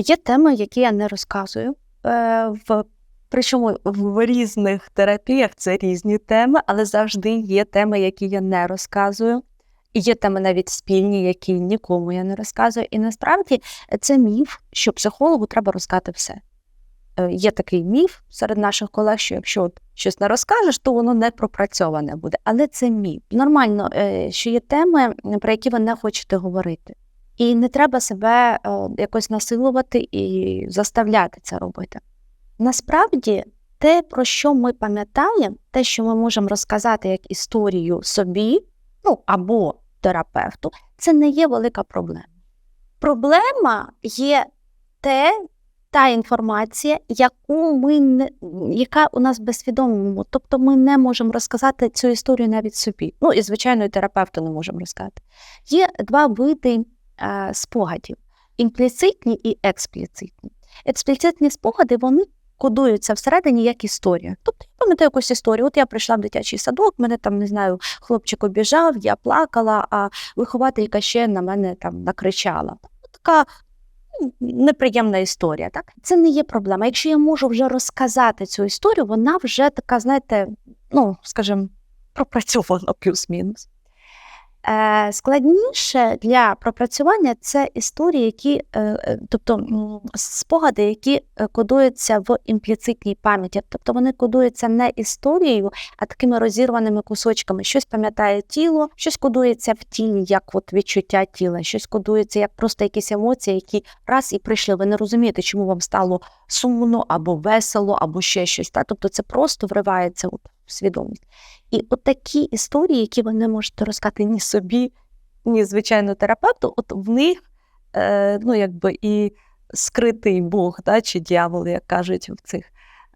Є теми, які я не розказую. Е, в, причому в різних терапіях це різні теми, але завжди є теми, які я не розказую. І є теми навіть спільні, які нікому я не розказую. І насправді це міф, що психологу треба розказати все. Е, Є такий міф серед наших колег, що якщо щось не розкажеш, то воно не пропрацьоване буде. Але це міф. Нормально, е, що є теми, про які ви не хочете говорити. І не треба себе е, якось насилувати і заставляти це робити. Насправді, те, про що ми пам'ятаємо, те, що ми можемо розказати як історію собі, ну або терапевту, це не є велика проблема. Проблема є те, та інформація, яку ми не, яка у нас в безсвідомому, тобто ми не можемо розказати цю історію навіть собі. Ну і звичайно, і терапевту не можемо розказати. Є два види спогадів: імпліцитні і експліцитні. Експліцитні спогади вони кодуються всередині як історія. Тобто я пам'ятаю якусь історію. От я прийшла в дитячий садок, мене там не знаю, хлопчик обіжав, я плакала, а вихователька ще на мене там накричала. Така ну, неприємна історія. Так? Це не є проблема. Якщо я можу вже розказати цю історію, вона вже така, знаєте, ну, скажімо, пропрацьована плюс-мінус. Е, складніше для пропрацювання це історії, які, е, е, тобто спогади, які кодуються в імпліцитній пам'яті. Тобто вони кодуються не історією, а такими розірваними кусочками. Щось пам'ятає тіло, щось кодується в тілі, як от відчуття тіла, щось кодується як просто якісь емоції, які раз і прийшли. Ви не розумієте, чому вам стало сумно або весело, або ще щось. Та? Тобто це просто вривається свідомість. І от такі історії, які ви не можете розказати ні собі, ні звичайно терапевту, от в них е, ну, якби і скритий Бог, да, чи дьявол, як кажуть в цих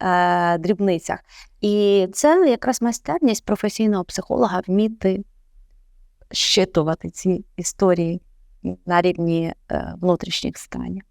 е, дрібницях. І це якраз майстерність професійного психолога вміти щитувати ці історії на рівні е, внутрішніх станів.